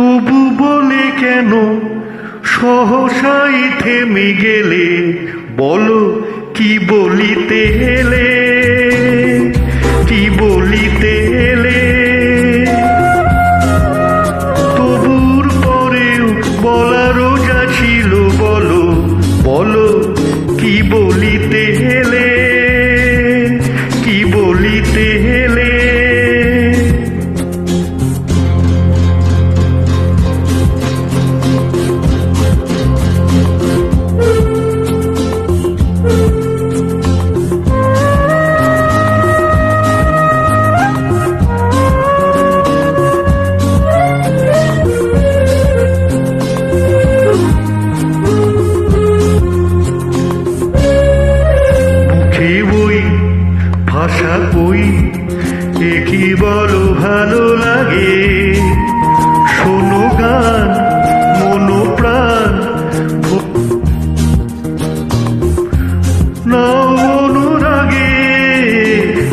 তবু বলে কেন? সহসাই থেমে গেলে বলো কি বলিতে এলে কই কি বলো ভালো লাগে। শোনো গান, মনো প্রাণ। অনুরাগে,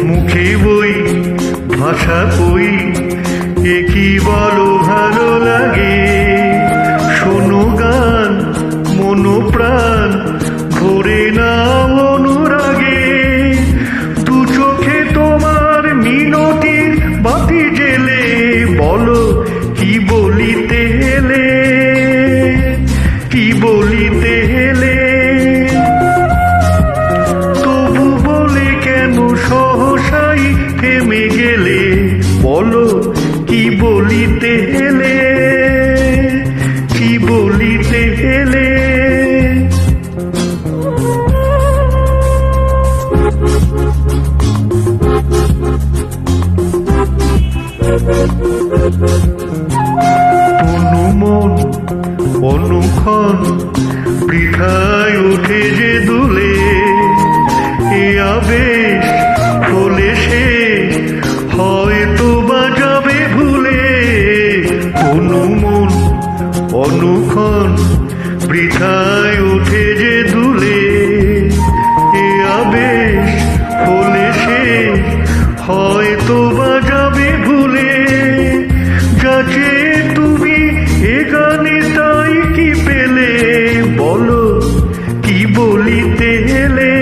মুখে বই, ভাষা কই কি বলো ভালো লাগে। দিতে এলে অনুমন অনুক্ষণ পৃথায় উঠে যে অনুক্ষণ বৃথায় উঠে যে দুলে, এ আবেশ হলে সে হয়তো বা যাবে ভুলে। যাকে তুমি এ তাই কি পেলে? বলো, কি বলিতে এলে?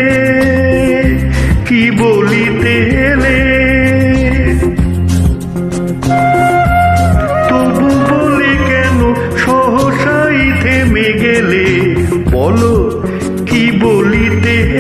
কি বলিতে এলে? বলিতে